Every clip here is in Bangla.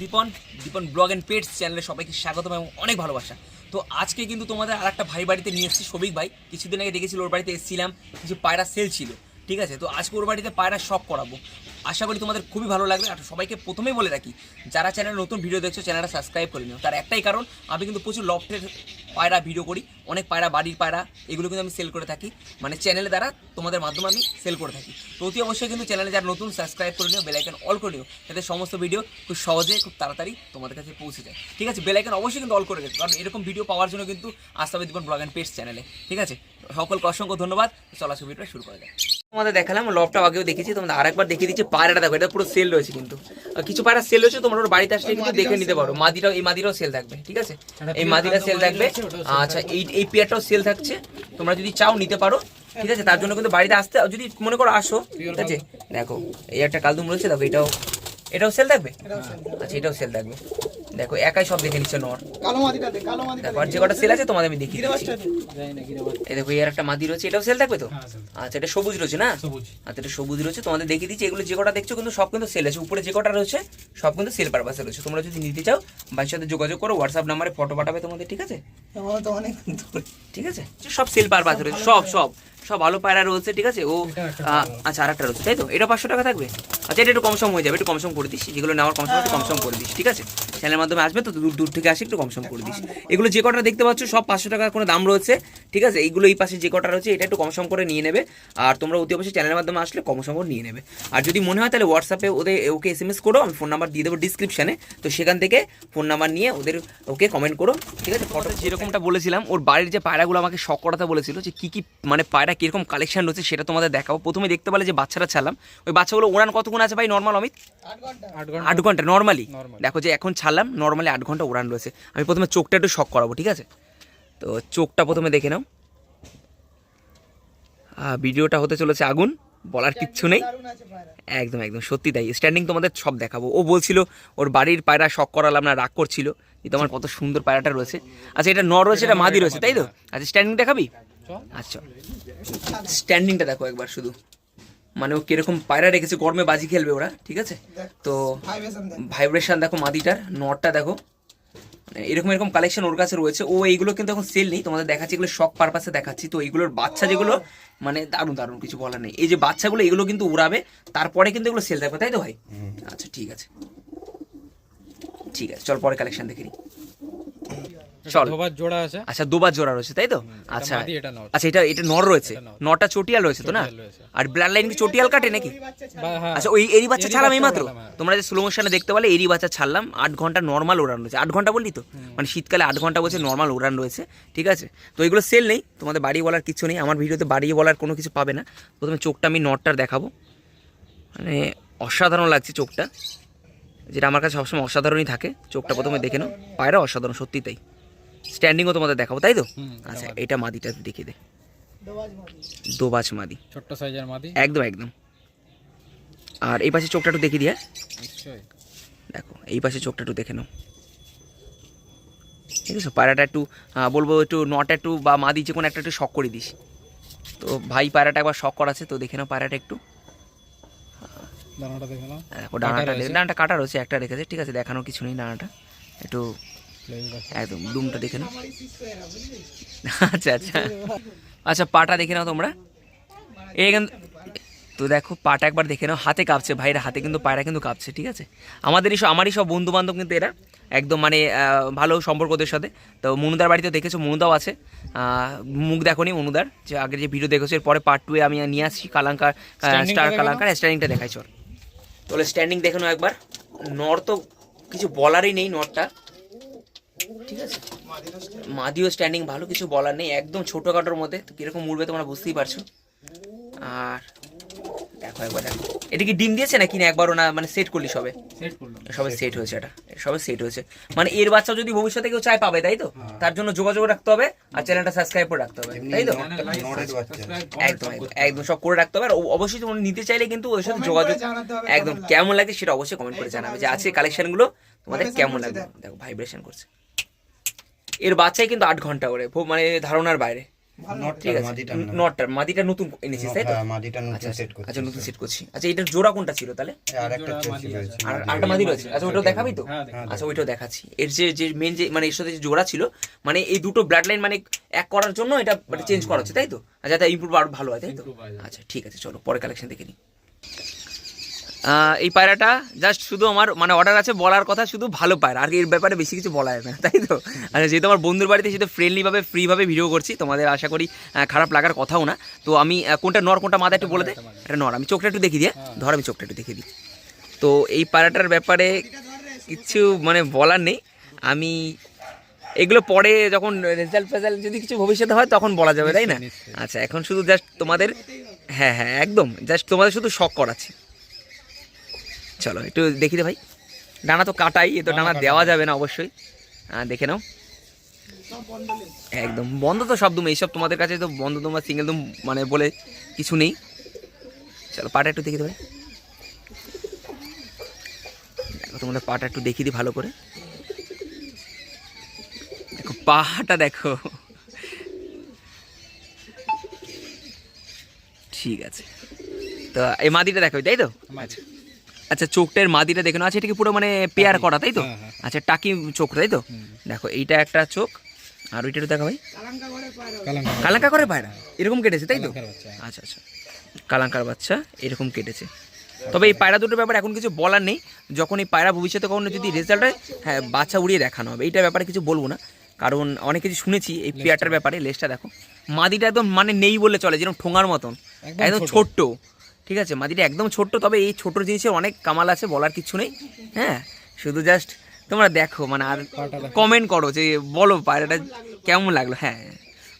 Dipan Dipan blog and pets চ্যানেলে সবাইকে স্বাগতম এবং অনেক ভালোবাসা। তো আজকে কিন্তু তোমাদের আর একটা ভাই বাড়িতে নিয়ে এসেছি সবিক ভাই। কিছুদিন আগে দেখেছিল ওর বাড়িতে এসেছিলাম, কিছু পায়রা সেল ছিল, ঠিক আছে? তো আজকে ওর বাড়িতে পায়রা শখ করাবো। আশা করি তোমাদের খুবই ভালো লাগবে। আর সবাইকে প্রথমেই বলে রাখি, যারা চ্যানেলে নতুন ভিডিও দেখছ চ্যানেলটা সাবস্ক্রাইব করে নিও। তার একটাই কারণ, আমি কিন্তু প্রচুর লফটের পায়রা ভিডিও করি, অনেক পায়রা, বাড়ির পায়রা, এগুলো কিন্তু আমি সেল করে থাকি। মানে চ্যানেলের দ্বারা তোমাদের মাধ্যমে আমি সেল করে থাকি। তো অতি অবশ্যই কিন্তু চ্যানেলে যারা নতুন সাবস্ক্রাইব করে নিও বেলাইকন অল করে নিও, যাতে সমস্ত ভিডিও খুব সহজে, খুব তাড়াতাড়ি তোমাদের কাছে পৌঁছে যায়। ঠিক আছে? বেলাইকন অবশ্যই কিন্তু অল করে রেখো, কারণ এরকম ভিডিও পাওয়ার জন্য কিন্তু আসতে হবে দীপন ব্লগ অ্যান্ড পেজ চ্যানেলে ঠিক আছে? সকলকে অসংখ্য ধন্যবাদ। চলা ভিডিওটা শুরু করা যায় তোমাদের দেখালাম লবটা আগেও দেখেছি তোমাদের আরেকবার দেখিয়ে দিচ্ছি পায়রাটা দেখো এটা পুরো সেল রয়েছে কিন্তু। কিছু পায়রা সেল রয়েছে তোমরা ওর বাড়িতে আসলে কিন্তু দেখে নিতে পারো। মাদিটাও এই মাদিরাও সেল থাকবে ঠিক আছে? এই মাদিরা সেল থাকবে। আচ্ছা এই এই পেয়ারটাও সেল থাকছে। তোমরা যদি চাও নিতে পারো ঠিক আছে? তার জন্য কিন্তু বাড়িতে আসতে যদি মনে করো আসো ঠিক আছে? দেখো এই একটা কালদুম রয়েছে দেখো এটাও এটাও সেল থাকবে? আচ্ছা এটাও সেল থাকবে। দেখো একাই সব দেখে নিচ্ছে নর। দেখো আর যে কটা সেল আছে তোমাদের আমি দেখিয়ে দিচ্ছি। এই দেখো এর একটা মাদি রয়েছে এটাও সেল থাকবে তো? আচ্ছা এটা সবুজ রয়েছে না? আচ্ছা এটা সবুজ রয়েছে তোমাদের দেখিয়ে দিচ্ছি এগুলো যে কটা দেখছ কিন্তু সব কিন্তু সেল আছে। উপরে যে কটা রয়েছে সব কিন্তু সেল পারপাসে রয়েছে। তোমরা যদি নিতে চাও ভাইয়ের সাথে যোগাযোগ করো হোয়াটসঅ্যাপ নাম্বারে ফটো পাঠাবে তোমাদের ঠিক আছে? আমার তো অনেক ঠিক আছে? সব সেল পারপাসে রয়েছে সব সব। সব ভালো পায়রা রয়েছে ঠিক আছে? ও আচ্ছা আর একটা রয়েছে তাই তো? এটা পাঁচশো টাকা থাকবে? আচ্ছা এটা একটু কম সম হয়ে যাবে একটু কম সম করে দিস। যেগুলো নেওয়ার কম সম একটু কম সম করে দিস ঠিক আছে? চ্যানেলের মাধ্যমে আসবে তো দূর দূর থেকে আসে একটু কম সম করে দিস। এগুলো যে কটা দেখতে পাচ্ছ সব পাঁচশো টাকার কোনো দাম রয়েছে ঠিক আছে? এইগুলো এই পাশে যে কটা রয়েছে এটা একটু কম সম করে নিয়ে নেবে। আর তোমরা অতি অবশ্যই চ্যানেলের মাধ্যমে আসলে কম সম করে নিয়ে নেবে। আর যদি মনে হয় তাহলে হোয়াটসঅ্যাপে ওদের ওকে এস এম এস করো আমি ফোন নাম্বার দিয়ে দেবো ডিসক্রিপশানে তো সেখান থেকে ফোন নাম্বার নিয়ে ওদের ওকে কমেন্ট করো ঠিক আছে? ফটো যেরকমটা বলেছিলাম ওর বাড়ির যে পায়রাগুলো আমাকে শখ করাতে বলেছিল যে কী কী মানে পায়রা কীরকম কালেকশন রয়েছে সেটা তোমাদের দেখাবো। প্রথমে দেখতে পেলে যে বাচ্চারা ছাড়লাম ওই বাচ্চাগুলো ওড়ান কতক্ষণ আছে ভাই? নর্মাল অমিত? আট ঘণ্টা। নর্মালি দেখো যে এখন ছাড়লাম নর্মালি আট ঘণ্টা উড়ান রয়েছে। আমি প্রথমে চোখটা একটু শখ করাবো ঠিক আছে? তো চোখটা প্রথমে দেখে নাও। ভিডিওটা হতে চলেছে আগুন বলার কিচ্ছু নেই। একদম একদম সত্যি তাই। স্ট্যান্ডিং তোমাদের সব দেখাবো। ও বলছিল ওর বাড়ির পায়রা শখ করালাম না রাগ করছিল। যে তোমার কত সুন্দর পায়রাটা রয়েছে। আচ্ছা এটা নর রয়েছে এটা মাদি রয়েছে তাই তো? আচ্ছা স্ট্যান্ডিং দেখাবি? আচ্ছা। স্ট্যান্ডিংটা দেখো একবার শুধু। মানে ও কীরকম পায়রা রেখেছে গরমে বাজি খেলবে ওরা ঠিক আছে? তো ভাইব্রেশন দেখো। মাদিটার নটটা দেখো। মানে এরকম এরকম কালেকশন ওর কাছে রয়েছে। ও এইগুলো কিন্তু এখন সেল নেই তোমাদের দেখাচ্ছি এগুলো শখ পারপাসে দেখাচ্ছি। তো এইগুলোর বাচ্চা যেগুলো মানে দারুণ দারুণ কিছু বলার নেই। এই যে বাচ্চাগুলো এগুলো কিন্তু উড়াবে তারপরে কিন্তু এগুলো সেল থাকবে তাই তো ভাই? আচ্ছা ঠিক আছে। ঠিক আছে চল পরে কালেকশন দেখে নিই। চল। ধোবার জোড়া আছে। আচ্ছা দুবার জোড়া রয়েছে তাই তো? আচ্ছা। আচ্ছা এটা এটা নর রয়েছে? নটা। চটিয়াল রয়েছে তো না? আর ব্লাড লাইন কি চটিয়াল কাটে নাকি? হ্যাঁ, আচ্ছা ওই এরি বাচ্চা ছাড়লাম বললাম, হ্যাঁ। তোমরা যে স্লো মোশনে দেখতে পেলে এরি বাচ্চা ছাড়লাম আট ঘণ্টা নর্মাল ওড়ান রয়েছে। আট ঘণ্টা বললি তো? মানে শীতকালে আট ঘণ্টা বলছে নর্মাল ওড়ান রয়েছে ঠিক আছে? তো এগুলো সেল নেই তোমাদের বাড়িয়ে বলার কিছু নেই আমার ভিডিওতে বাড়িয়ে বলার কোনো কিছু পাবে না। প্রথমে চোখটা আমি নটটার দেখাবো। মানে অসাধারণ লাগছে চোখটা। যেটা আমার কাছে সবসময় অসাধারণই থাকে। চোখটা প্রথমে দেখে নাও। পায়রা অসাধারণ সত্যি তাই। স্ট্যান্ডিংও তোমাদের দেখাবো তাই তো? আচ্ছা এটা মাদিটা দেখিয়ে দে। দোবাজ মাদি। ছোট্ট সাইজের মাদি? একদম একদম। আর এই পাশে চোখটা একটু দেখিয়ে দিয়ে নিশ্চয়ই। দেখো এই পাশে চোখটা একটু দেখে নাও। ঠিক আছে পায়রাটা একটু বলব একটু নটা একটু বা মাদি যে কোনো একটা একটু শখ করে দিস। তো ভাই পায়রাটা একবার শখ করাছে তো দেখে নাও পায়রাটা একটু। দানাটা দেখে নাও। দেখো ডানাটা। ডানাটা কাটা রয়েছে একটা রেখেছে ঠিক আছে দেখানোর কিছু নেই ডানাটা। একটু। একদম দুমটা দেখে নাও। আচ্ছা আচ্ছা। আচ্ছা পাটা দেখে নাও তোমরা। এখান তো দেখো পাটা একবার দেখে নাও। হাতে কাঁপছে ভাইরা হাতে কিন্তু পায়রা কিন্তু কাঁপছে ঠিক আছে? আমাদেরই সব আমারই সব বন্ধু বান্ধব কিন্তু এরা। একদম মানে ভালো সম্পর্ক ওদের সাথে। তো মনুদার বাড়িতে দেখেছ মনুদাও আছে। মুখ দেখো নি মনুদার যে আগের যে ভিডিও দেখেছ এরপরে পার্ট টুয়ে আমি নিয়ে আসছি কালাঙ্কার স্টার কালাঙ্কার স্ট্যান্ডিংটা দেখাই চল। তাহলে স্ট্যান্ডিং দেখে নাও একবার। নর তো কিছু বলারই নেই নরটা। ঠিক আছে? মাদিও স্ট্যান্ডিং ভালো কিছু বলার নেই একদম ছোটোখাটোর মধ্যে তো কীরকম উড়বে তোমরা বুঝতেই পারছ। আর দেখো একবার দেখো। এটা কি ডিম দিয়েছে নাকি না? একবারও না মানে সেট করলি সবে? সবে সেট হয়েছে এটা। সবে সেট হয়েছে। মানে এর বাচ্চা যদি ভবিষ্যতে কেউ চায় পাবে তাই তো? তার জন্য যোগাযোগ রাখতে হবে আর চ্যানেলটা সাবস্ক্রাইব করে রাখতে হবে তাই তো? একদম একদম সব করে রাখতে হবে। আর অবশ্যই তোমরা নিতে চাইলে কিন্তু ওর সাথে যোগাযোগ একদম কেমন লাগে? সেটা অবশ্যই কমেন্ট করে জানাবে যে আজকে কালেকশনগুলো তোমাদের কেমন লাগবে দেখো। ভাইব্রেশন করছে। এর বাচ্চাই কিন্তু আট ঘণ্টা করে মানে ধারণার বাইরে। ঠিক আছে। নটটার মাদিটা নতুন এনেছিস তাই তো? হ্যাঁ, মাদিটা নতুন আচ্ছা সেট করছি আচ্ছা নতুন সেট করছি। আচ্ছা এটার জোড়া কোনটা ছিল তাহলে? আর একটা আর আরেকটা মাদি রয়েছে। আচ্ছা ওটাও দেখাবি তো? হ্যাঁ, আচ্ছা ওইটাও দেখাচ্ছি। এর যে যে মেন যে মানে এর সাথে যে জোড়া ছিল মানে এই দুটো ব্লাড লাইন মানে এক করার জন্য এটা মানে চেঞ্জ করা হচ্ছে তাই তো? আচ্ছা যাতে ইমপ্রুভ আরও ভালো হয় তাই তো? হয়, হ্যাঁ। আচ্ছা ঠিক আছে চলো পরে কালেকশন দেখে নিই এই পায়রাটা জাস্ট শুধু আমার মানে অর্ডার আছে বলার কথা শুধু ভালো পায়রা। আর এর ব্যাপারে বেশি কিছু বলা যাবে না তাই তো? আচ্ছা যেহেতু আমার বন্ধুর বাড়িতে সেহেতু ফ্রেন্ডলিভাবে ফ্রিভাবে ভিডিও করছি তোমাদের আশা করি খারাপ লাগার কথাও না। তো আমি কোনটা নর কোনটা মাথা একটু বলে দে। এটা নর আমি চোখটা একটু দেখিয়ে দিয়ে ধর আমি চোখটা একটু দেখিয়ে দিই। তো এই পায়রাটার ব্যাপারে কিছু মানে বলার নেই। আমি এগুলো পরে যখন রেজাল্ট ফেজাল্ট যদি কিছু ভবিষ্যতে হয় তখন বলা যাবে তাই না? আচ্ছা এখন শুধু জাস্ট তোমাদের হ্যাঁ হ্যাঁ একদম। জাস্ট তোমাদের শুধু শখ করাচ্ছি। চলো একটু দেখি দে ভাই। ডানা তো কাটাই এ তো ডানা দেওয়া যাবে না অবশ্যই। দেখে নাও। একদম বন্ধ তো সব দুম এইসব তোমাদের কাছে তো বন্ধ তোমার সিঙ্গেল দুম মানে বলে কিছু নেই। চলো পাটা একটু দেখি দে ভাই দেখো তোমাদের পাটা একটু দেখিয়ে দিই ভালো করে। দেখো পাহাটা দেখো। ঠিক আছে। তো এই মাদিটা দেখো তাই তো? মাদি। আচ্ছা চোখটার মাদিটা দেখে নাও। আচ্ছা এটা কি পুরো মানে পেয়ার করা তাই তো? হ্যাঁ, হ্যাঁ। আচ্ছা টাকি চোখ তাই তো? দেখো এইটা একটা চোখ আর ওইটা দেখা ভাই। কালাঙ্কা করে পায়রা কালাঙ্কার কালাঙ্কা করে পায়রা। এরকম কেটেছে তাই তো। আচ্ছা আচ্ছা। কালাঙ্কার বাচ্চা এরকম কেটেছে। তবে এই পায়রা দুটোর ব্যাপারে এখন কিছু বলার নেই। যখন এই পায়রা ভবিষ্যতে কখনো যদি রেজাল্ট হয় হ্যাঁ বাচ্চা উড়িয়ে দেখানো হবে। এইটার ব্যাপারে কিছু বলব না। কারণ অনেক কিছু শুনেছি এই পেয়ারটার ব্যাপারে লেসটা দেখো। মাদিটা একদম মানে নেই বলে চলে যেরকম ঠোঙার মতন। একদম একদম ছোট্ট। ঠিক আছে? মাদিটা একদম ছোট্ট তবে এই ছোট জিনিসের অনেক কামাল আছে বলার কিছু নেই। হ্যাঁ? শুধু জাস্ট তোমরা দেখো মানে আর কমেন্ট করো যে বলো পায়রাটা কেমন লাগল? হ্যাঁ।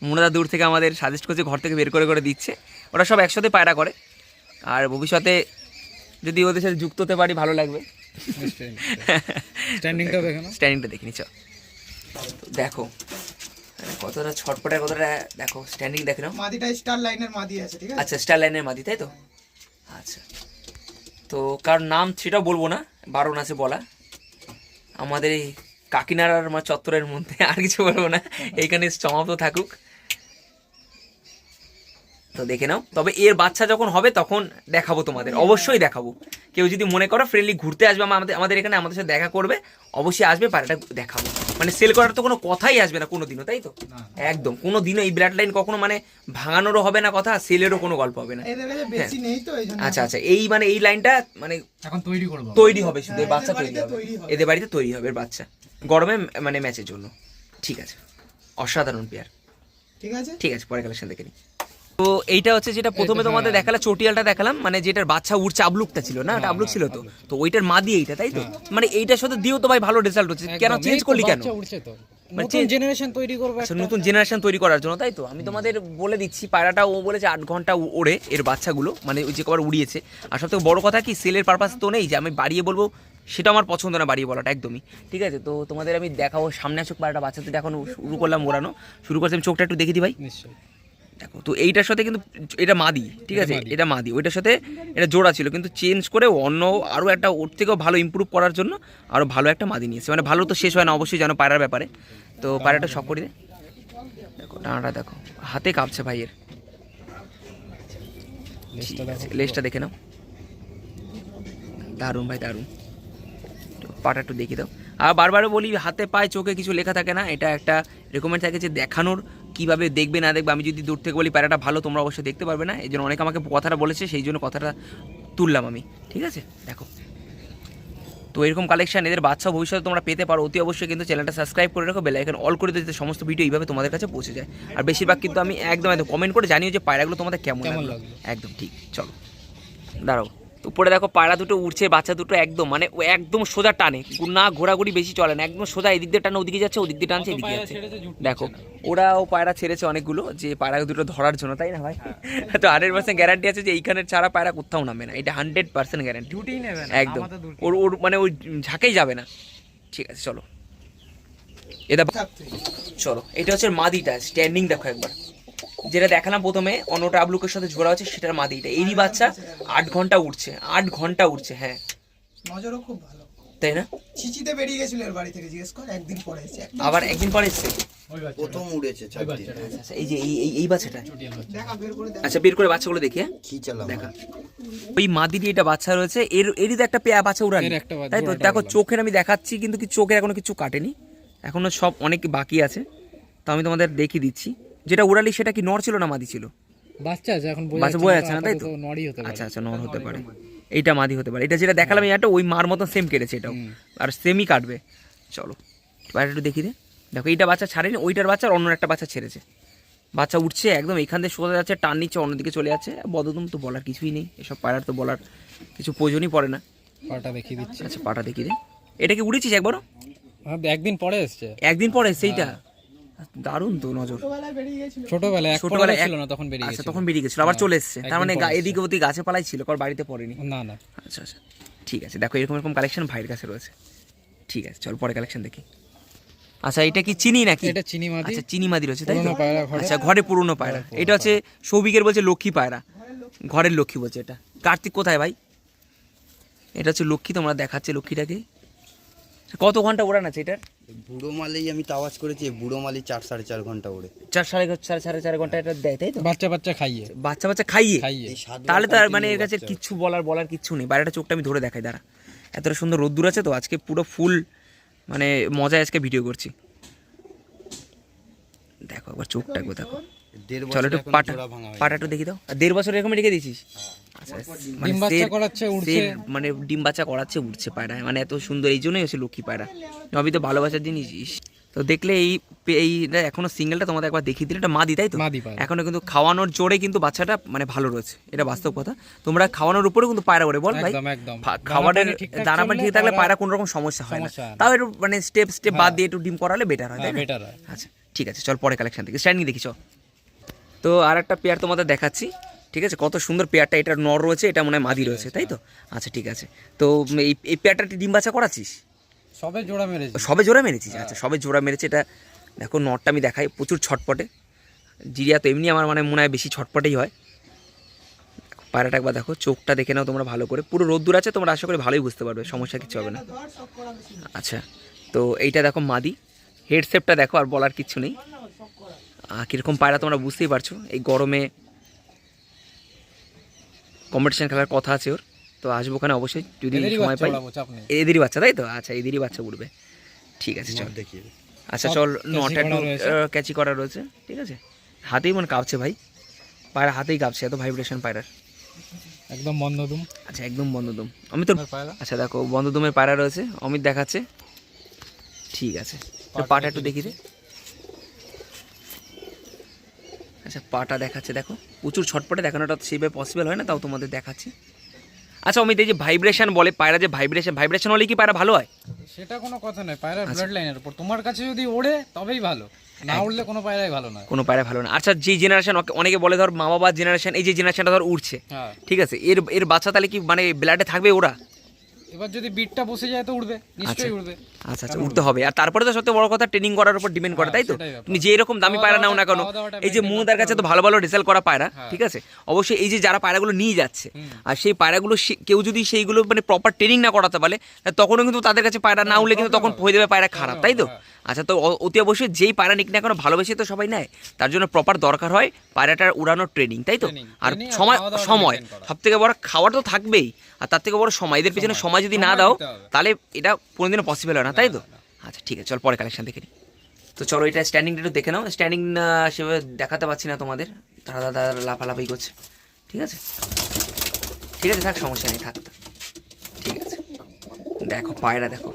মোনাদা দূর থেকে আমাদের সাজেস্ট করছে ঘর থেকে বের করে করে দিচ্ছে। ওরা সব একসাথে পায়রা করে। আর ভবিষ্যতে যদি ওদের সাথে যুক্ত হতে পারি ভালো লাগবে। স্ট্যান্ডিংটা দেখে না স্ট্যান্ডিংটা দেখে কতটা ছটপটায় কতটা দেখো স্ট্যান্ডিং দেখে নাও। মাদিটা স্টার লাইনের মাদি আছে ঠিক আছে? আচ্ছা স্টার লাইনের মাদি তাই তো? আচ্ছা। তো কার নাম সেটাও বলব না বারণ আছে বলা। আমাদের এই কাকিনাড়ার মা চত্বরের মধ্যে আর কিছু বলব না, এইখানে সমাপ্ত থাকুক। তো দেখে নাও। তবে এর বাচ্চা যখন হবে তখন দেখাবো তোমাদের। অবশ্যই দেখাবো। কেউ যদি মনে করো ফ্রেন্ডলি ঘুরতে আসবে আমাদের আমাদের এখানে আমাদের সাথে দেখা করবে অবশ্যই আসবে পাড়াটা দেখাবো। মানে সেল করার তো কোনো কথাই আসবে না কোনো দিনও তাই তো? একদম কোনো দিনও এই ব্লাড লাইন কখনো মানে ভাঙানোরও হবে না কথা সেলেরও কোনো গল্প হবে না। জন্য। আচ্ছা আচ্ছা এই মানে এই লাইনটা মানে এখন তৈরি করব তৈরি হবে শুধু হ্যাঁ, বাচ্চা তৈরি হবে। এদের বাড়িতে তৈরি হবে এর বাচ্চা। গরমে মানে ম্যাচের জন্য। ঠিক আছে। অসাধারণ পেয়ার ঠিক আছে? ঠিক আছে পরে কালেকশন দেখে নিই। তো এইটা হচ্ছে যেটা প্রথমে তোমাদের দেখালা চটিয়ালটা দেখালাম মানে যেটার বাচ্চা উঠছে আবলুকটা ছিল না? আবলুক ছিল তো? তো ওইটার মা দিয়ে এইটা তাই তো? মানে এইটার সাথে দিয়েও তো ভাই ভালো রেজাল্ট হচ্ছে। কেন চেঞ্জ করলি কেন? মানে নতুন জেনারেশন তৈরি করবে আচ্ছা নতুন জেনারেশন তৈরি করার জন্য তাই তো? আমি তোমাদের বলে দিচ্ছি পায়রাটা ও বলেছে আট ঘণ্টা ওড়ে এর বাচ্চাগুলো মানে ওই যে কবার উড়িয়েছে। আর সব থেকে বড় কথা কি সেলের পারপাস তো নেই যে আমি বাড়িয়ে বলব সেটা আমার পছন্দ না বাড়িয়ে বলাটা একদমই। ঠিক আছে? তো তোমাদের আমি দেখাবো সামনে আসুক পায়রাটা বাচ্চাদের এখন শুরু করলাম ওড়ানো। শুরু করছি আমি চোখটা একটু দেখে দিই ভাই। নিশ্চয়ই। দেখো তো এইটার সাথে কিন্তু এটা মাদি ঠিক আছে? এটা মাদি। ওইটার সাথে এটা জোড়া ছিল কিন্তু চেঞ্জ করে অন্য আরও একটা ওর থেকেও ভালো ইমপ্রুভ করার জন্য আরও ভালো একটা মাদি নিয়েছে। মানে ভালো তো শেষ হয় না অবশ্যই জানো পায়রার ব্যাপারে। তো পায়রাটা শখ করে দেখো ডানাটা দেখো হাতে কাঁপছে ভাইয়ের। লেজটা দেখে। নাও। দারুণ ভাই দারুণ। তো পাটা একটু দেখিয়ে দাও। আর বারবার বলি হাতে পায়ে চোখে কিছু লেখা থাকে না এটা একটা রেকমেন্ড থাকে যে দেখানোর কীভাবে দেখবে না দেখবে আমি যদি দূর থেকে বলি প্যারাটা ভালো তোমরা অবশ্যই দেখতে পারবে না। এই জন্য অনেকে আমাকে কথাটা বলেছে সেই জন্য কথাটা তুললাম আমি। ঠিক আছে? দেখো। তো এরকম কালেকশন এদের বাচ্চা ভবিষ্যতে তোমরা পেতে পারো। অতি অবশ্যই কিন্তু চ্যানেলটা সাবস্ক্রাইব করে রাখো বেল আইকন অল করে দিতে সমস্ত ভিডিও এইভাবে তোমাদের কাছে পৌঁছে যায়। আর বেশিরভাগ কিন্তু আমি একদম একদম কমেন্ট করে জানিও যে পায়রাগুলো তোমাদের কেমন লাগল? একদম ঠিক। চলো। দাঁড়াও। উপরে দেখো পায়রা দুটো উঠছে বাচ্চা দুটো একদম মানে একদম সোজা টানে। না ঘোরাঘুরি বেশি চলে না একদম সোজা এদিক দিয়ে টানে ওদিকে যাচ্ছে ওদিক দিয়ে টানছে এদিকে যাচ্ছে। দেখো ওরাও পায়রা ছেড়েছে অনেকগুলো যে পায়রা দুটো ধরার জন্য তাই না ভাই? তো হান্ড্রেড পার্সেন্ট গ্যারান্টি আছে যে এইখানের ছাড়া পায়রা কোথাও নামবে না এটা হান্ড্রেড পার্সেন্ট গ্যারান্টি ডিউটি নেবে না একদম। ওর ওর মানে ওই ঝাঁকেই যাবে না। ঠিক আছে চলো। এটা চলো এটা হচ্ছে মাদিটা স্ট্যান্ডিং দেখো একবার। যেটা দেখালাম প্রথমে অন্যটা আবলুকের সাথে ঝোড়া হচ্ছে সেটার মাদিটা এরই বাচ্চা আট ঘণ্টা উঠছে আট ঘণ্টা উঠছে হ্যাঁ। নজরও খুব ভালো। তাই না? চিচিতে বেরিয়ে গেছিল এর বাড়ি থেকে জিজ্ঞেস কর একদিন পরে এসেছে। আবার একদিন পরে এসছে? প্রথম উড়েছে চার দিন। আচ্ছা, আচ্ছা, এই যে এই এই- এই বাচ্চাটা? চটিয়াল বাচ্চা। দেখা বের করে দেখা। আচ্ছা বের করে বাচ্চাগুলো দেখি হ্যাঁ। খিচালাম দেখা। ওই মাদিরই এটা বাচ্চা রয়েছে এর এরই তো একটা পেয়া বাচ্চা উড়ানি। একটা তাই তো দেখো চোখের আমি দেখাচ্ছি কিন্তু কি চোখের এখনও কিছু কাটেনি। এখনও সব অনেক বাকি আছে। তো আমি তোমাদের দেখিয়ে দিচ্ছি। যেটা উড়ালি সেটা কি নর ছিল না মাদি ছিল? বাচ্চা আছে এখন বাচ্চা বোঝা না, যাচ্ছে না, তাই তো? নড়ই হতে পারে। আচ্ছা আচ্ছা নর হতে পারে। এইটা মাদি হতে পারে। এটা যেটা দেখালাম এটা ওই মার মতন সেম কেটেছে এটাও। আর সেমই কাটবে। চলো বাইরে একটু দেখি দে দেখো এইটা বাচ্চা ছাড়েনি ওইটার বাচ্চা আর অন্য একটা বাচ্চা ছেড়েছে। বাচ্চা উঠছে একদম এখান থেকে সোজা যাচ্ছে টান নিচ্ছে অন্যদিকে চলে যাচ্ছে। বদদম তো বলার কিছুই নেই এসব পায়রার তো বলার কিছু প্রয়োজনই পড়ে না। পাটা দেখিয়ে দিচ্ছি। আচ্ছা পাটা দেখি দে। এটা কি উড়েছিস একবারও? হ্যাঁ, একদিন পরে এসছে। একদিন পরে সেইটা দারুণ তো নজর। ছোটবেলায় ছোটবেলায় ছিল না তখন বেরিয়ে আচ্ছা তখন বেরিয়ে গেছিল আবার চলে এসছে। তার মানে। এদিকে ওদিকে গাছে পালাই ছিল কারণ বাড়িতে পড়েনি। না না। আচ্ছা আচ্ছা ঠিক আছে দেখো এরকম এরকম কালেকশন ভাইয়ের কাছে রয়েছে। ঠিক আছে চল পরে কালেকশন দেখি। আচ্ছা এটা কি চিনি নাকি? এটা চিনি মাদি। আচ্ছা চিনি মাদি রয়েছে তাই তো। আচ্ছা ঘরে পুরনো পায়রা। এটা হচ্ছে সৌভিকের বলছে লক্ষ্মী পায়রা। ঘরের লক্ষ্মী বলছে এটা। কার্তিক কোথায় ভাই? এটা হচ্ছে লক্ষ্মী তোমরা দেখাচ্ছে লক্ষ্মীটাকে। কত ঘণ্টা ওড়ান আছে এটার? বুড়ো মালেই আমি তাওয়াজ করেছি বুড়ো মালি চার সাড়ে চার ঘণ্টা ওড়ে। চার সাড়ে সাড়ে সাড়ে চার ঘণ্টা এটা দেয় তাই তো? বাচ্চা বাচ্চা খাইয়ে। বাচ্চা বাচ্চা খাইয়ে? খাইয়ে। তাহলে তো বছর আর মানে এর কাছে। কিচ্ছু বলার বলার কিচ্ছু নেই। বাইরেটা চোখটা আমি ধরে দেখাই দাঁড়া। এতটা সুন্দর রোদ্দুর আছে তো আজকে পুরো ফুল মানে মজায় আজকে ভিডিও করছি। দেখো একবার চোখটা দেখো। চলো একটু পাটা। পাটা একটু দেখি দাও দেড় বছর এরকম রেখে দিয়েছিস? আচ্ছা, মানে ডিম বাচ্চা করাচ্ছে, উড়ছে। সে মানে ডিম বাচ্চা করাচ্ছে উঠছে পায়রা মানে এত সুন্দর এই জন্যই হচ্ছে লক্ষ্মী পায়রা নবী তো ভালোবাসার জিনিস তো দেখলে এই এইটা এখনও সিঙ্গেলটা তোমাদের একবার দেখিয়ে দিলে এটা মাদি তাই তো? এখনও কিন্তু খাওয়ানোর জোরে কিন্তু বাচ্চাটা মানে ভালো রয়েছে। এটা বাস্তব কথা। তোমরা খাওয়ানোর উপরে কিন্তু পায়রা ওরে বল ভাই। খাবারের দানা পানি ঠিক থাকলে পায়রা- কোনো রকম সমস্যা হয় না। তাও একটু মানে স্টেপ স্টেপ বাদ হ্যাঁ। দিয়ে একটু ডিম করালে বেটার হয় হ্যাঁ বেটার আচ্ছা ঠিক আছে চল পরে কালেকশন দেখি। স্ট্যান্ডিং দেখি চল। তো আর একটা পেয়ার তোমাদের দেখাচ্ছি ঠিক আছে? কত সুন্দর পেয়ারটা এটা নর রয়েছে এটা মনে হয় মাদি রয়েছে তাই তো? আচ্ছা ঠিক আছে। তো এই এই পেয়ারটা ডিম বাচ্চা করাচ্ছিস? সবে জোড়া মেরেছে। সবে জোড়া মেরেছিস? আচ্ছা সবে জোড়া মেরেছে এটা দেখো নটটা আমি দেখাই প্রচুর ছটপটে। জিরিয়া তো এমনি আমার মানে মনে হয় বেশি ছটপটেই হয়। পায়রাটা একবার দেখো চোখটা দেখে নাও তোমরা ভালো করে। পুরো রোদ্দুর আছে তোমরা আশা করি ভালোই বুঝতে পারবে সমস্যা কিছু হবে না। আচ্ছা তো এইটা দেখো মাদি। হেডসেপটা দেখো আর বলার কিচ্ছু নেই। কীরকম পায়রা তোমরা বুঝতেই পারছ। এই গরমে কম্পিটিশন খেলার কথা আছে ওর। তো আসব ওখানে অবশ্যই যদি সময় পাই। এদেরই বাচ্চা তাই তো? আচ্ছা এদেরই বাচ্চা উঠবে ঠিক আছে চল। নট দেখিয়ে দে। আচ্ছা চল নটা ক্যাচি করা রয়েছে। ঠিক আছে? হাতেই মনে কাঁপছে ভাই। পায়রা হাতেই কাঁপছে এত ভাইব্রেশন পায়রার। একদম বন্ধ দুম আচ্ছা একদম বন্ধদম। আমি তো আচ্ছা দেখো বন্ধদমের পায়রা রয়েছে। অমিত দেখাচ্ছে। ঠিক আছে। পাটা একটু দেখি। দে। আচ্ছা পাটা দেখাচ্ছে দেখো। প্রচুর ছটপটে দেখানোটা সেইভাবে পসিবল হয় না তাও তোমাদের দেখাচ্ছি। আচ্ছা অমিত এই যে ভাইব্রেশন বলে পায়রা যে ভাইব্রেশন ভাইব্রেশন হলে কি পায়রা ভালো হয়? সেটা কোনো কথা নয় আচ্ছা। ব্লাড লাইনের উপর। তোমার কাছে যদি ওড়ে তবেই ভালো। না উড়লে কোনো পায়রাই ভালো নয়। কোনো পায়রা ভালো না। আচ্ছা যে জেনারেশন অনেকে বলে ধর মা বাবার জেনারেশন এই যে জেনারেশনটা ধর উঠছে হ্যাঁ। ঠিক আছে এর এর বাচ্চা তাহলে কি মানে ব্লাডে থাকবে ওরা? এবার যদি বিটটা বসে যায় তো উড়বে নিশ্চয়ই উড়বে। আচ্ছা আচ্ছা উঠতে হবে। আর তারপরে তো সবথেকে বড় কথা ট্রেনিং করার উপর ডিপেন্ড করে হ্যাঁ, তাই তো? তুমি যে এরকম দামি পায়রা নাও না কেন এই যে মুদার কাছে তো ভালো ভালো রেজাল্ট করা পায়রা হ্যাঁ। ঠিক আছে? অবশ্যই এই যে যারা পায়রাগুলো নিয়ে যাচ্ছে আর সেই পায়রাগুলো কেউ যদি সেইগুলো মানে প্রপার ট্রেনিং না করাতে পারে তখনও কিন্তু তাদের কাছে পায়রা না উঠলে কিন্তু তখন হয়ে যাবে পায়রা খারাপ তাই তো? হ্যাঁ। আচ্ছা তো অতি অবশ্যই যেই পায়রা নিক না কেন ভালোবেসে তো সবাই নেয় তার জন্য প্রপার দরকার হয় পায়রাটার উড়ানোর ট্রেনিং তাই তো? আর সময় সময় সব থেকে বড় খাওয়ার তো থাকবেই আর তার থেকে বড় সময় এদের পেছনে সময় যদি না দাও তাহলে এটা কোনোদিনও পসিবল হয় না তাই তো? আচ্ছা ঠিক আছে চল পরে কালেকশন দেখে নিই। তো চলো এটা স্ট্যান্ডিংটা একটু দেখে নাও। স্ট্যান্ডিং সেভাবে দেখাতে পারছি না তোমাদের। তারা দাদা লাফালাফি করছে। ঠিক আছে? ঠিক আছে থাক সমস্যা নেই থাক। ঠিক আছে। দেখো পায়রা দেখো।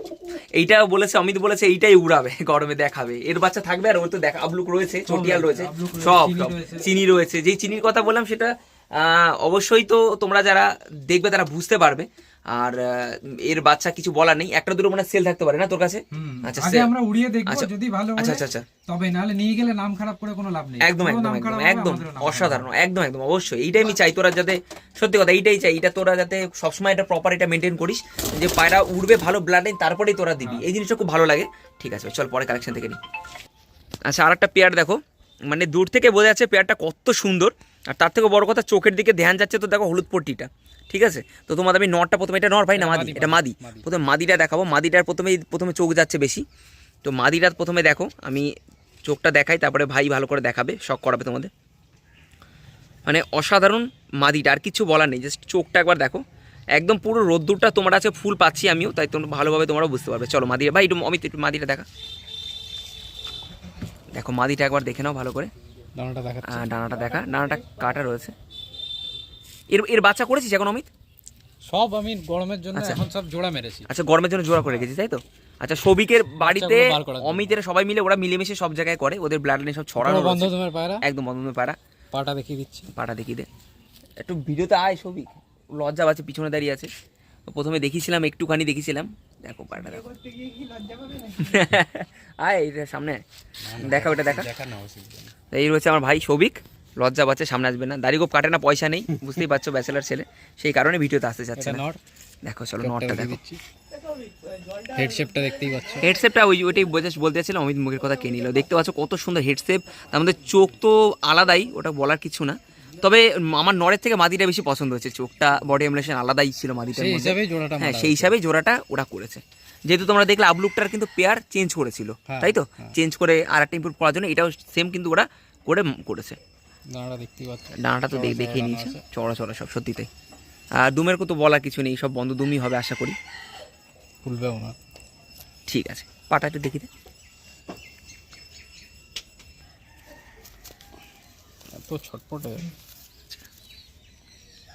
এইটা বলেছে অমিত বলেছে এইটাই উড়াবে গরমে দেখাবে। এর বাচ্চা থাকবে আর ওর তো দেখা আবলুক রয়েছে চটিয়াল রয়েছে সব সব। চিনি রয়েছে। যেই চিনির কথা বললাম সেটা আহ, অবশ্যই তো তোমরা যারা দেখবে তারা বুঝতে পারবে। আর এর বাচ্চা কিছু বলার নেই। একটা দুটো মানে সেল থাকতে পারে না তোর কাছে? আচ্ছা আগে আমরা উড়িয়ে দেখব আচ্ছা, যদি ভালো আচ্ছা আচ্ছা আচ্ছা। তবে নাহলে নিয়ে গেলে নাম খারাপ করে কোনো লাভ নেই। একদম একদম একদম একদম। অসাধারণ একদম একদম অবশ্যই। এইটাই আমি চাই। তোরা যাতে সত্যি কথা এইটাই চাই। এটা তোরা যাতে সবসময় এটা প্রপার এটা মেনটেন করিস যে পায়রা উড়বে ভালো ব্লাড নেই তারপরেই তোরা দিবি। এই জিনিসটা খুব ভালো লাগে। ঠিক আছে চল পরে কালেকশন থেকে নিই আচ্ছা আর একটা পেয়ার দেখো। মানে দূর থেকে বোঝা যাচ্ছে পেয়ারটা কত সুন্দর। আর তার থেকে বড় কথা চোখের দিকে ধ্যান যাচ্ছে তো দেখো হলুদ পট্টিটা ঠিক আছে? তো তোমাদের আমি নরটা প্রথমে এটা নর ভাই না মাদি? এটা মাদি। মাদি। প্রথমে মাদিটা দেখাবো। মাদিটার প্রথমে প্রথমে চোখ যাচ্ছে বেশি। তো মাদিটা প্রথমে দেখো আমি চোখটা দেখাই তারপরে ভাই ভালো করে দেখাবে শখ করাবে তোমাদের। মানে অসাধারণ মাদিটা আর কিছু বলার নেই জাস্ট চোখটা একবার দেখো। একদম পুরো রোদ্দুরটা তোমার আছে ফুল পাচ্ছি আমিও তাই তোমরা ভালোভাবে তোমরা বুঝতে পারবে। চলো মাদিটা ভাই একটু অমিত একটু মাদিটা দেখা। দেখো মাদিটা একবার দেখে নাও ভালো করে। দেখাচ্ছে। আহ, ডানাটা দেখা। ডানাটা কাটা রয়েছে। এর এর বাচ্চা করেছিস এখন অমিত? সব আমি গরমের জন্য আচ্ছা। এখন সব জোড়া মেরেছি। আচ্ছা গরমের জন্য জোড়া করে রেখেছিস তাই তো? আচ্ছা সৌভিকের বাড়িতে। অমিতের সবাই মিলে ওরা মিলেমিশে সব জায়গায় করে ওদের ব্লাড লাইন সব ছড়ানো বন্ধ তোমার পায়রা? একদম বন্ধ পাড়া পাটা দেখিয়ে দিচ্ছি। পাটা দেখিয়ে দে। একটু ভিডিওতে আয় সৌভিক লজ্জা পাচ্ছে পিছনে দাঁড়িয়ে আছে। প্রথমে দেখিয়েছিলাম একটুখানি দেখিয়েছিলাম। দেখো পাটা দেখো। করতে গিয়ে কি লজ্জা পাবে না আয় এটা সামনে দেখা ওটা দেখা। দেখা না এই রয়েছে আমার ভাই সৌভিক। লজ্জা পাচ্ছে সামনে আসবে না। দাড়ি গোপ কাটে না পয়সা নেই। বুঝতেই পারছ ব্যাচেলার ছেলে। সেই কারণে ভিডিওতে আসতে চাচ্ছে না। দেখো চলো নটটা দেখো। দিচ্ছি। দেখতেই পাচ্ছ। হেডসেপটা ওই ওইটাই বলতে চাচ্ছিলাম অমিত মুখের কথা কে নিল। দেখতে পাচ্ছ কত সুন্দর হেডসেপ তার মধ্যে চোখ তো আলাদাই ওটা বলার কিছু না। তবে আমার নরের থেকে মাদিটা বেশি পছন্দ হয়েছে। চোখটা বডি এমুলেশন আলাদাই ছিল মাদিটার মধ্যে। হ্যাঁ সেই হিসাবেই জোড়াটা ওরা করেছে। যেহেতু তোমরা দেখলে আবলুকটার কিন্তু পেয়ার চেঞ্জ করেছিল। হ্যাঁ, তাই তো? হ্যাঁ। চেঞ্জ করে আর একটা ইম্প্রুভ করার জন্য এটাও সেম কিন্তু ওরা করে করেছে। দাঁড়াটা পাচ্ছ। তো দেখে নিয়েছে। চড়া চড়া সব সত্যিতে আর দুমের কত বলা কিছু নেই সব বন্ধু দুমই হবে আশা করি। খুলবেও না। ঠিক আছে পাটা একটু দেখি দে। এত ছটপটে।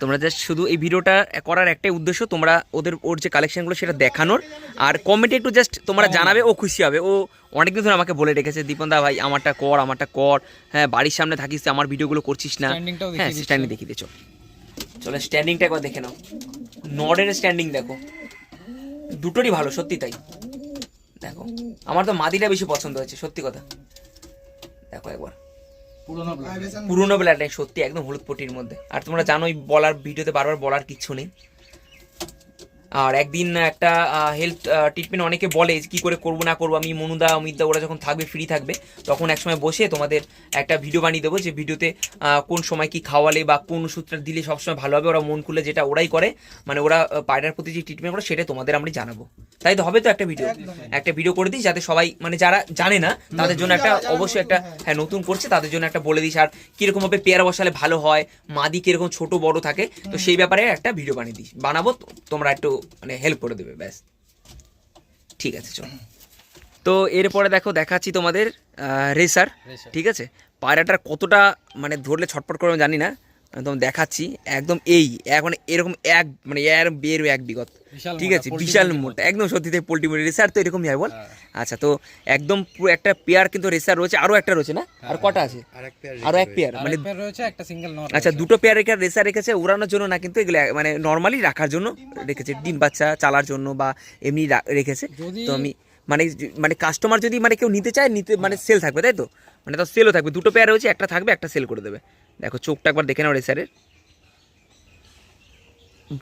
তোমরা জাস্ট শুধু এই ভিডিওটা করার একটাই উদ্দেশ্য তোমরা ওদের ওর যে কালেকশানগুলো সেটা দেখানোর। আর কমেন্টে একটু জাস্ট তোমরা জানাবে ও খুশি হবে। ও অনেকদিন ধরে আমাকে বলে রেখেছে দীপনদা ভাই আমারটা কর আমারটা কর। হ্যাঁ বাড়ির সামনে থাকিস আমার ভিডিওগুলো করছিস না। হ্যাঁ। স্ট্যান্ডিং দেখিয়ে দে চল চলো স্ট্যান্ডিংটা একবার দেখে নাও। নডের স্ট্যান্ডিং দেখো। দুটোরই ভালো সত্যি তাই। দেখো আমার তো মাদিটা বেশি পছন্দ হয়েছে সত্যি কথা। দেখো একবার। পুরোনো পুরোনো সত্যি একদম হলুদ পটির মধ্যে। আর তোমরা জানোই বলার ভিডিওতে বারবার বলার কিছু নেই। আর একদিন একটা হেলথ ট্রিটমেন্ট অনেকে বলে কি করে করব না করব আমি মনুদা অমিতদা ওরা যখন থাকবে ফ্রি থাকবে তখন একসময় বসে তোমাদের একটা ভিডিও বানিয়ে দেবো যে ভিডিওতে কোন সময় কি খাওয়ালে বা কোন ওষুধটা দিলে সবসময় ভালো হবে ওরা মন খুলে যেটা ওরাই করে মানে ওরা পায়রার প্রতি যে ট্রিটমেন্ট করে সেটা তোমাদের আমরা জানাব। তাই তো হবে তো একটা ভিডিও একটা ভিডিও করে দিই যাতে সবাই মানে যারা জানে না তাদের জন্য একটা অবশ্যই একটা হ্যাঁ। নতুন করছে তাদের জন্য একটা বলে দিস আর কীরকম ভাবে পেয়ারা বসালে ভালো হয় মাদি কীরকম ছোট বড় থাকে তো সেই ব্যাপারে একটা ভিডিও বানিয়ে দিস। বানাবো তো- তোমরা একটু মানে হেল্প করে দেবে ব্যাস। ঠিক আছে চলো। তো এরপরে দেখো দেখাচ্ছি তোমাদের রেসার ঠিক আছে? পায়রাটার কতটা মানে ধরলে ছটপট করে আমি জানি না। একদম দেখাচ্ছি একদম এই এখন এরকম এক মানে এর বের এক বিগত। ঠিক আছে বিশাল মোটা একদম সত্যি তাই পোল্ট্রি মুরগি রেসার তো এরকমই হয় বল? হ্যাঁ। আচ্ছা তো একদম পুরো একটা পেয়ার কিন্তু রেসার রয়েছে আরও একটা রয়েছে না? আর কটা আছে? পেয়ার আরও এক পেয়ার মানে রয়েছে একটা সিঙ্গেল আচ্ছা দুটো পেয়ার রেখে রেসার রেখেছে উড়ানোর জন্য না কিন্তু এগুলো মানে নর্মালি রাখার জন্য রেখেছে ডিম বাচ্চা চালার জন্য বা এমনি রেখেছে। তো আমি মানে মানে কাস্টমার যদি মানে কেউ নিতে চায় নিতে মানে সেল থাকবে তাই তো? মানে তো সেলও থাকবে দুটো পেয়ার রয়েছে একটা থাকবে একটা সেল করে দেবে। দেখো, চোখটা একবার দেখে নাও রেসারের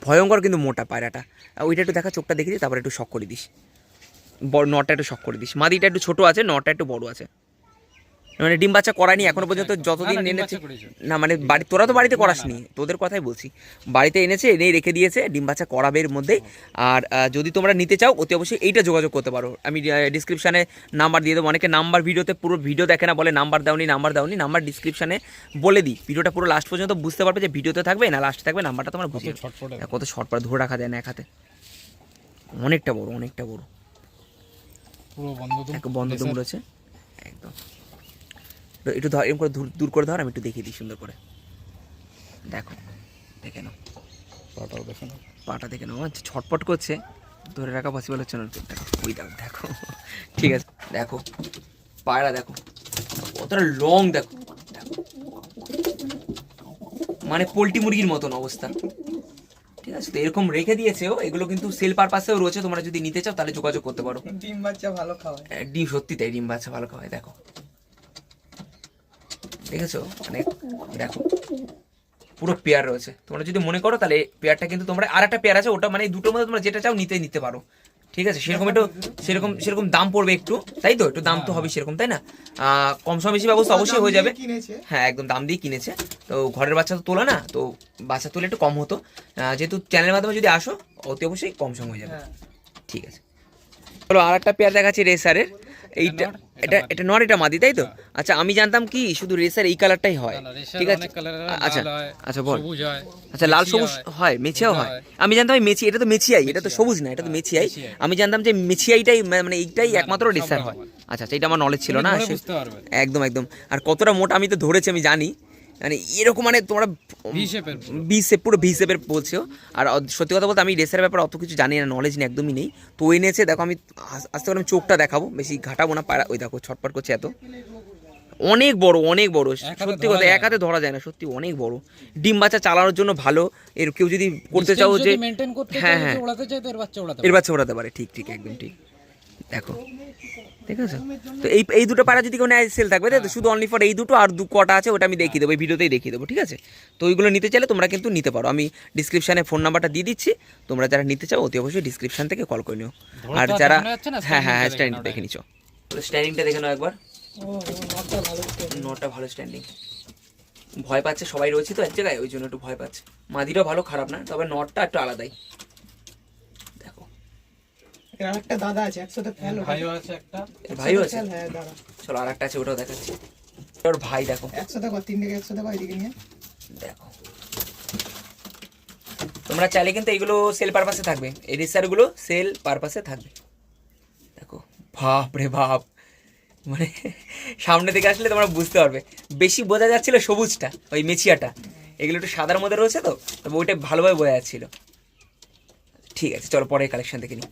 ভয়ঙ্কর কিন্তু মোটা পায়রাটা। ওইটা একটু দেখা, চোখটা দেখে দিস তারপর একটু শখ করে দিস। নটা একটু শখ করে দিস। মাদিটা একটু ছোটো আছে নটা একটু বড় আছে। মানে ডিম বাচ্চা করায়নি এখনও পর্যন্ত যতদিন এনেছে। না মানে বাড়ি তোরা তো বাড়িতে করাসনি। তোদের কথাই বলছি। বাড়িতে এনেছে এনেই রেখে দিয়েছে ডিম বাচ্চা করাবে এর মধ্যেই আর যদি তোমরা নিতে চাও অতি অবশ্যই এইটা যোগাযোগ করতে পারো। আমি ডিসক্রিপশানে নাম্বার দিয়ে দেবো। অনেকে নাম্বার ভিডিওতে পুরো ভিডিও দেখে না বলে নাম্বার দাওনি নাম্বার দাওনি নাম্বার ডিসক্রিপশানে বলে দিই। ভিডিওটা পুরো লাস্ট পর্যন্ত বুঝতে পারবে যে ভিডিওতে থাকবে না লাস্টে থাকবে নাম্বারটা তোমার দেখ, কত শর্ট পরে ধরে রাখা যায় না এক হাতে। অনেকটা বড় অনেকটা বড়। পুরো বন্ধ বন্ধ রয়েছে। একদম। একটু ধর এরকম করে দূর দূর করে ধর আমি একটু দেখিয়ে দিই সুন্দর করে। দেখো দেখে নাও। পাটাও দেখে নাও। পাটা দেখে নাও। আচ্ছা, ছটপট করছে। ধরে রাখা পসিবল হচ্ছে না। দেখো ওই দেখো দেখো। ঠিক আছে দেখো। পায়রা দেখো। কতটা লং দেখো। দেখো মানে পোলট্রি মুরগির মতন অবস্থা। ঠিক আছে তো এরকম রেখে দিয়েছেও এগুলো কিন্তু সেল পারপাসেও রয়েছে। তোমরা যদি নিতে চাও তাহলে যোগাযোগ করতে পারো। ডিম বাচ্চা ভালো খাওয়ায়। ডিম সত্যি তাই ডিম বাচ্চা ভালো খাওয়ায়। দেখো দেখেছ? মানে দেখো পুরো পেয়ার রয়েছে। তোমরা যদি মনে করো তাহলে পেয়ারটা কিন্তু তোমরা আর একটা পেয়ার আছে ওটা মানে দুটোর মধ্যে তোমরা যেটা চাও নিতে নিতে পারো। ঠিক আছে? সেরকম একটু সেরকম সেরকম দাম পড়বে একটু। তাই তো? একটু দাম তো হবে সেরকম তাই না? কম সম বেশি ব্যবস্থা অবশ্যই হয়ে যাবে। হ্যাঁ একদম দাম দিয়ে কিনেছে। তো ঘরের বাচ্চা তো তোলা না তো বাচ্চা তোলে একটু কম হতো। যেহেতু চ্যানেলের মাধ্যমে যদি আসো অতি অবশ্যই কম সম হয়ে যাবে। হ্যাঁ। ঠিক আছে। চলো আর একটা পেয়ার দেখাচ্ছি রেসারের। এইটা এটা এটা নর এটা মাদি তাই তো? আচ্ছা। আমি জানতাম কি শুধু রেসার এই কালারটাই হয়। ঠিক আছে? হয়, আচ্ছা আচ্ছা বল। আচ্ছা লাল সবুজ হয়। হয় মেছিয়াও হয়। হয়। আমি জানতাম মেছি এটা তো মেছিয়াই এটা তো সবুজ না এটা তো মেছিয়াই মেছিয়াই। আমি জানতাম যে মেছিয়াইটাই মানে না, একমাত্র রেসার হয়। হয়। আচ্ছা আচ্ছা এটা আমার নলেজ ছিল না একদম একদম। আর কতটা মোটা আমি তো ধরেছি আমি জানি। মানে এরকম মানে তোমরা ভি শেপের বি শেপ পুরো ভি শেপের বলছো। আর সত্যি কথা বলতে আমি রেসের ব্যাপারে অত কিছু জানি না নলেজ নেই একদমই নেই। তো ওই এনেছে দেখো আমি আস- আস্তে করে আমি চোখটা দেখাবো বেশি ঘাটাবো না পাড়া ওই দেখো ছটপট করছে এত। অনেক বড় অনেক বড় সত্যি কথা যায় এক হাতে ধরা যায় না সত্যি অনেক বড়। ডিম বাচ্চা চালানোর জন্য ভালো এর কেউ যদি করতে চাও যে হ্যাঁ, হ্যাঁ। এর বাচ্চা ওড়াতে পারে ঠিক ঠিক একদম ঠিক। দেখো ঠিক আছে তো এই এই দুটো পাড়া যদি কোনো সেল থাকবে তাই তো? শুধু অনলি ফর এই দুটো আর দু কটা আছে ওটা আমি দেখিয়ে দেবো এই ভিডিওতেই দেখিয়ে দেবো ঠিক আছে? তো ওইগুলো নিতে চাইলে তোমরা কিন্তু নিতে পারো। আমি ডিসক্রিপশানে ফোন নাম্বারটা দিয়ে দিচ্ছি তোমরা যারা নিতে চাও অতি অবশ্যই ডিসক্রিপশন থেকে কল করে নিও। আর যারা হ্যাঁ হ্যাঁ standing স্ট্যান্ডিং দেখে নিচ্ছ স্ট্যান্ডিংটা দেখে নাও একবার। নটা ভালো স্ট্যান্ডিং ভয় পাচ্ছে সবাই রয়েছে তো এক জায়গায় ওই জন্য একটু ভয় পাচ্ছে। মাদিটাও ভালো খারাপ না তবে নটটা একটু আলাদাই। এর আরেকটা দাদা আছে একসাথে ফেল ভাইও আছে একটা। ভাইও আছে? হ্যাঁ দাদা। চলো আর একটা আছে ওটাও দেখাচ্ছি। ওর ভাই দেখো। একসাথে কর একসাথে কর এদিকে নিয়ে। দেখো। তোমরা চাইলে কিন্তু এগুলো সেল পারপাসে থাকবে। এই রিসারগুলো সেল পারপাসে থাকবে। দেখো বাপ রে বাপ। মানে সামনে থেকে আসলে তোমরা বুঝতে পারবে। বেশি বোঝা যাচ্ছিল সবুজটা ওই মেচিয়াটা এগুলো একটু সাদার মধ্যে রয়েছে তো তবে ওইটা ভালোভাবে বোঝা যাচ্ছিল। ঠিক আছে চলো পরে কালেকশন দেখে নিই।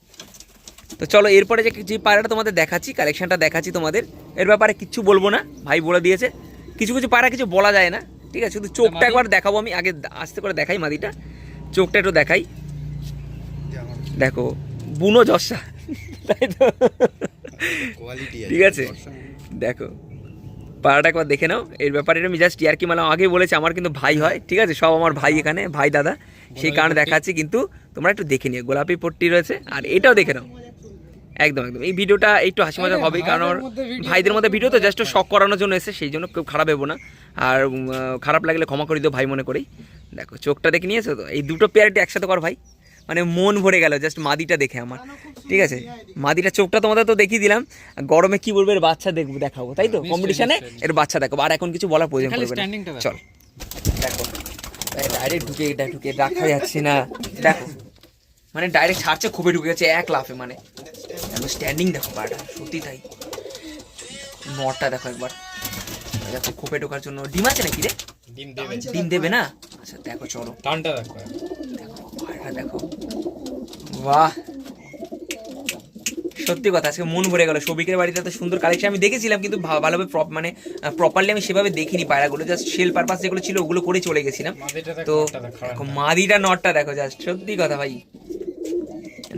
তো চলো এরপরে যে যে পায়রাটা তোমাদের দেখাচ্ছি কালেকশানটা দেখাচ্ছি তোমাদের এর ব্যাপারে কিচ্ছু বলব না ভাই বলে দিয়েছে। কিছু কিছু পায়রা কিছু বলা যায় না ঠিক আছে? শুধু চোখটা একবার দেখাবো আমি আগে আস্তে করে দেখাই মাদিটা। চোখটা একটু দেখাই। দেখো বুনো জসা তাই তো? ঠিক আছে? দেখো পাড়াটা একবার দেখে নাও। এর ব্যাপারে আমি জাস্ট ইয়ার্কি মালাম আগেই বলেছি আমার কিন্তু ভাই হয় ঠিক আছে? সব আমার ভাই এখানে ভাই দাদা। সেই কারণে দেখাচ্ছি কিন্তু তোমরা একটু দেখে নিও গোলাপি পট্টি রয়েছে আর এটাও দেখে নাও। একদম একদম। এই ভিডিওটা একটু হাসি মজা হবেই কারণ ভাইদের মধ্যে ভিডিও তো জাস্ট শখ করানোর জন্য এসে সেই জন্য কেউ খারাপ হব না। আর খারাপ লাগলে ক্ষমা করে দিও ভাই মনে করেই। দেখো চোখটা দেখে নিয়েছো তো? এই দুটো পেয়ারটি একসাথে কর ভাই। মানে মন ভরে গেল জাস্ট মাদিটা দেখে আমার। ঠিক আছে? মাদিটা চোখটা তোমাদের তো দেখিয়ে দিলাম। আর গরমে কি বলব এর বাচ্চা দেখব দেখাবো তাই তো? কম্পিটিশনে এর বাচ্চা দেখাবো। আর এখন কিছু বলার প্রয়োজন পড়বে দেখো। চল। দেখো। ডাইরেক্ট ঢুকে এটা ঢুকে রাখা যাচ্ছে না। দেখো। মানে ডাইরেক্ট ছাড়ছে খুবই ঢুকে গেছে এক লাফে মানে। দেখো স্ট্যান্ডিং দেখো পাড়াটা সত্যি তাই। নটটা দেখো একবার। দেখো খোপে ঢোকার জন্য। ডিম আছে নাকি রে? ডিম দেবে। ডিম দেবে না? আচ্ছা দেখো চলো। টানটা দেখো। দেখো দেখো। বাহ! সত্যি কথা আজকে মন ভরে গেল। সবিকের বাড়িতে তো সুন্দর কালেকশন আমি দেখেছিলাম কিন্তু ভালোভাবে prop- মানে প্রপারলি আমি সেভাবে দেখিনি পায়রাগুলো জাস্ট সেল পারপাস যেগুলো ছিল ওগুলো করে চলে গেছিলাম। তো মাদিটা নটটা দেখো জাস্ট সত্যি কথা ভাই।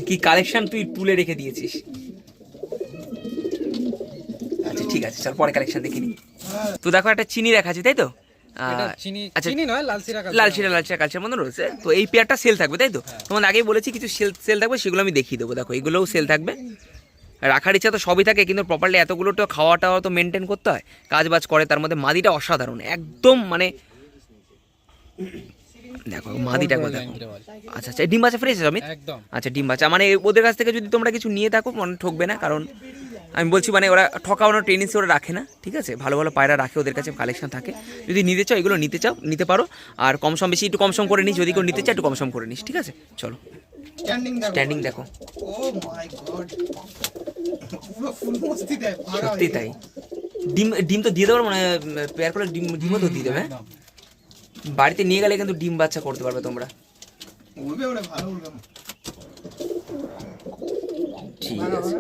কি কালেকশন তুই তুলে রেখে দিয়েছিস? আচ্ছা ঠিক আছে চল পরে কালেকশন দেখে নি তো দেখো একটা চিনি দেখাচ্ছি তাই তো? আচ্ছা কালচার মতো রয়েছে। তো এই পেয়ারটা সেল থাকবে তাই তো? তোমাদের আগেই বলেছি কিছু সেল সেল থাকবে সেগুলো আমি দেখিয়ে দেবো। দেখো এগুলোও সেল থাকবে। রাখার ইচ্ছা তো সবই থাকে কিন্তু প্রপারলি এতগুলো তো খাওয়াটা তো মেনটেন করতে হয়। কাজ বাজ করে তার মধ্যে মাদিটা অসাধারণ একদম মানে দেখো মাদিটা দেখো। আচ্ছা আচ্ছা ডিম বাচ্চা ফ্রেশ আমি একদম। আচ্ছা ডিম বাচ্চা মানে ওদের কাছ থেকে যদি তোমরা কিছু নিয়ে থাকো মনে ঠকবে না কারণ আমি বলছি মানে ওরা ঠকানোর টেনিস ওরা রাখে না ঠিক আছে? ভালো ভালো পায়রা রাখে ওদের কাছে কালেকশন থাকে। যদি নিতে চাও এগুলো নিতে চাও নিতে পারো। আর কম সম বেশি একটু কম সম করে নিস যদি কেউ নিতে চাও একটু কম সম করে নিস ঠিক আছে? চলো। স্ট্যান্ডিং দেখো। ভাগা সত্যি তাই। ডিম ডিম তো দিয়ে দেবো মানে পেয়ার করে ডিম ডিমও তো দিয়ে দেবে হ্যাঁ? বাড়িতে নিয়ে গেলে কিন্তু ডিম বাচ্চা করতে পারবে তোমরা। ঠিক আছে।